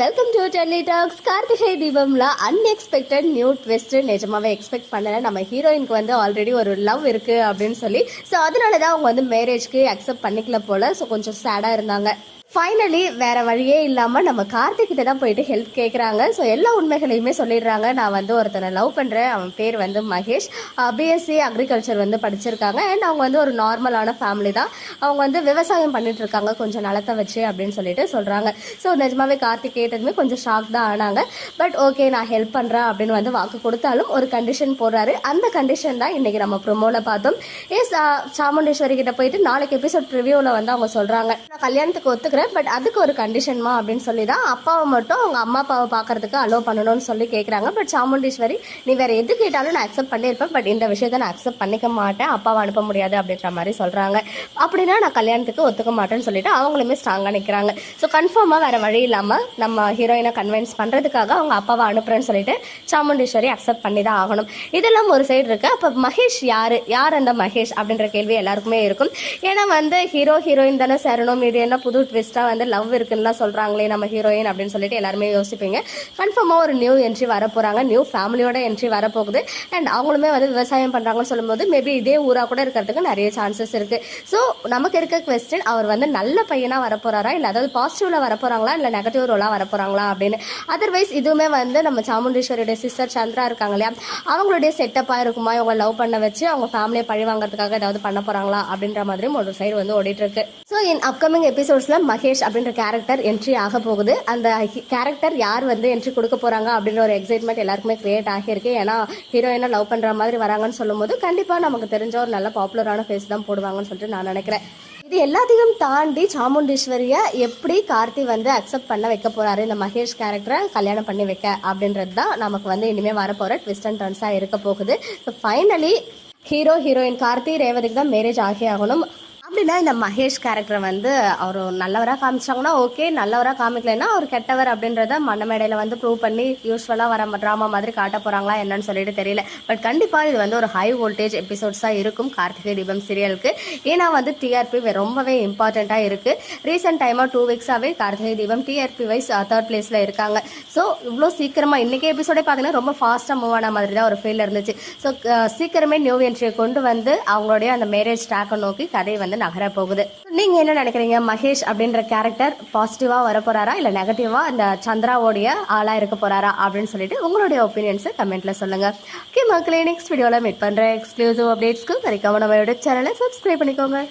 Welcome to Delhi talks Karthigai தீபம்ல unexpected new twist நிஜமாவே expect பண்ணல. நம்ம ஹீரோயினுக்கு வந்து ஆல்ரெடி ஒரு லவ் இருக்கு அப்படின்னு சொல்லி. ஸோ அதனால தான் அவங்க வந்து மேரேஜ்க்கு அக்செப்ட் பண்ணிக்கல போல. ஸோ கொஞ்சம் சேடாக இருந்தாங்க. ஃபைனலி வேற வழியே இல்லாமல் நம்ம கார்த்திக்கிட்ட தான் போயிட்டு ஹெல்ப் கேட்குறாங்க ஸோ எல்லா உண்மைகளையுமே சொல்லிடுறாங்க. நான் வந்து ஒருத்தனை லவ் பண்ணுறேன் அவன் பேர் வந்து மகேஷ். பிஎஸ்சி அக்ரிகல்ச்சர் வந்து படிச்சிருக்காங்க. அண்ட் அவங்க வந்து ஒரு நார்மலான ஃபேமிலி தான். அவங்க வந்து விவசாயம் பண்ணிட்டு இருக்காங்க. கொஞ்சம் நிலத்தை வச்சு அப்படின்னு சொல்லிட்டு சொல்கிறாங்க ஸோ நிஜமாவே கார்த்திக் கேட்டதுமே கொஞ்சம் ஷாக் தான் ஆனாங்க. பட் ஓகே நான் ஹெல்ப் பண்ணுறேன் அப்படின்னு வந்து வாக்கு கொடுத்தாலும் ஒரு கண்டிஷன் போடுறாரு. அந்த கண்டிஷன் தான் இன்னைக்கு நம்ம ப்ரொமோவில் பார்த்தோம். ஏ சாமுண்டேஸ்வரி கிட்ட போயிட்டு நாளைக்கு எபிசோட் ரிவ்யூவில் வந்து அவங்க சொல்கிறாங்க நான் கல்யாணத்துக்கு ஒத்துக்கிறேன். பட் அதுக்கு ஒரு கண்டிஷன்மா அப்படின்னு சொல்லி தான் அப்பாவை மட்டும் அவங்க அம்மா அப்பாவை பார்க்கறதுக்கு அலோவ் பண்ணணும்னு சொல்லி கேட்குறாங்க பட் சாமுண்டீஸ்வரி நீ வேற எது கேட்டாலும் நான் அக்செப்ட் பண்ணியிருப்பேன். பட் இந்த விஷயத்தை நான் அக்செப்ட் பண்ணிக்க மாட்டேன். அப்பாவை அனுப்ப முடியாது அப்படின்ற மாதிரி சொல்கிறாங்க அப்படின்னா நான் கல்யாணத்துக்கு ஒத்துக்க மாட்டேன்னு சொல்லிட்டு அவங்களுமே ஸ்ட்ராங்காக நிற்கிறாங்க ஸோ கன்ஃபார்மாக வேற வழி இல்லாமல் நம்ம ஹீரோயினை கன்வின்ஸ் பண்ணுறதுக்காக அவங்க அப்பாவை அனுப்புறேன்னு சொல்லிட்டு சாமுண்டீஸ்வரி அக்செப்ட் பண்ணி தான் ஆகணும். இதெல்லாம் ஒரு சைடு இருக்கு. அப்போ மகேஷ் யார்? யார் அந்த மகேஷ்? அப்படின்ற கேள்வி எல்லாருக்குமே இருக்கும். ஏன்னா வந்து ஹீரோ ஹீரோயின் தானே சேரணும். இது என்ன புது எக்ஸ்ட்ரா வந்து லவ் இருக்குன்னுலாம் சொல்கிறாங்களே நம்ம ஹீரோயின் அப்படின்னு சொல்லிட்டு எல்லாருமே யோசிப்பீங்க. கன்ஃபார்மாக ஒரு நியூ என்ட்ரி வர போகிறாங்க நியூ ஃபேமிலியோட என்ட்ரி வரப்போகுது. அண்ட் அவங்களுமே வந்து விவசாயம் பண்ணுறாங்கன்னு சொல்லும்போது மேபி இதே ஊராக கூட இருக்கிறதுக்கு நிறைய சான்சஸ் இருக்குது ஸோ நமக்கு இருக்க கொஸ்டின் அவர் வந்து நல்ல பையனாக வரப்போகிறாரா இல்லை அதாவது பாசிட்டிவ்ல வரப்போறாங்களா? இல்லை நெகட்டிவ் ரோலாக வரப்போகிறாங்களா அப்படின்னு. அதர்வைஸ் இதுவுமே வந்து நம்ம சாமுண்டீஸ்வரியோட சிஸ்டர் சந்திரா இருக்காங்க இல்லையா? அவங்களுடைய செட்டப்பாக இருக்குமா? இவங்க லவ் பண்ண வச்சு அவங்க ஃபேமிலியை பழி வாங்குறதுக்காக ஏதாவது பண்ண போறாங்களா? அப்படின்ற மாதிரி ஒரு சைடு வந்து ஓடிட்டு இருக்கு. ஸோ என் அப்கமிங் எபிசோட்ஸ்ல மகேஷ் அப்படின்ற கேரக்டர் என்ட்ரி ஆக போகுது. அந்த கேரக்டர் யார் வந்து என்ட்ரி கொடுக்க போறாங்க அப்படின்ற ஒரு எக்ஸைட்மெண்ட் எல்லாருக்குமே கிரியேட் ஆகியிருக்கு. ஏன்னா ஹீரோயினை லவ் பண்ற மாதிரி வராங்கன்னு சொல்லும்போது கண்டிப்பா நமக்கு தெரிஞ்ச ஒரு நல்ல பாப்புலரான ஃபேஸ் தான் போடுவாங்கன்னு சொல்லிட்டு நான் நினைக்கிறேன். இது எல்லாத்தையும் தாண்டி சாமுண்டீஸ்வரியை எப்படி கார்த்தி வந்து அக்செப்ட் பண்ண வைக்க போறாரு? இந்த மகேஷ் கேரக்டரை கல்யாணம் பண்ணி வைக்க அப்படின்றது தான் நமக்கு வந்து இனிமே வரப்போற ட்விஸ்ட் அண்ட் டர்ன்ஸா இருக்க போகுது. So finally hero heroine Karthi ரேவதிக்கு தான் மேரேஜ் ஆகி ஆகணும். அப்படின்னா இந்த மகேஷ் கேரக்டரை வந்து அவர் நல்லவராக காமிச்சாங்கன்னா ஓகே நல்லவராக காமிக்கலைன்னா அவர் கெட்டவர் அப்படின்றத மண்ணமேடையில் வந்து ப்ரூவ் பண்ணி யூஸ்வலாக வர ட்ராமா மாதிரி காட்ட போகிறாங்களா என்னன்னு சொல்லிட்டு தெரியல. பட் கண்டிப்பாக இது வந்து ஒரு ஹை வோல்டேஜ் எபிசோட்ஸாக இருக்கும் கார்த்திகை தீபம் சீரியலுக்கு ஏன்னா வந்து டிஆர்பி ரொம்பவே இம்பார்ட்டண்ட்டாக இருக்குது ரீசெண்ட் டைமாக two வீக்ஸாகவே Karthigai Deepam TRP wise third பிளேஸில் இருக்காங்க. ஸோ இவ்வளோ சீக்கிரமாக இன்றைக்கி எபிசோடே பார்த்தீங்கன்னா ரொம்ப ஃபாஸ்ட்டாக மூவ் ஆன மாதிரி தான் ஒரு ஃபீல் இருந்துச்சு. ஸோ சீக்கிரமே நியூ என்ட்ரியை கொண்டு வந்து அவங்களுடைய அந்த மேரேஜ் ட்ராக்கை நோக்கி கதையை வந்து நகர போகுது நீங்க என்ன நினைக்கிறீங்க? மகேஷ் அப்படின்ற கேரக்டர் பாசிட்டிவா வர போறாரா? இல்ல நெகட்டிவா இந்த சந்திராவோடைய ஆளா இருக்க போறாரா? அப்படின்னு சொல்லிட்டு உங்களுடைய ஒப்பீனியன்ஸ் கமெண்ட்ல சொல்லுங்க. ஓகே மக்களே நெக்ஸ்ட் வீடியோல மீட் பண்ற எக்ஸ்க்ளூசிவ் அப்டேட்ஸ்க்கு மறக்காம நம்ம யூடியூப் சேனலை சப்ஸ்கிரைப் பண்ணிக்கோங்க.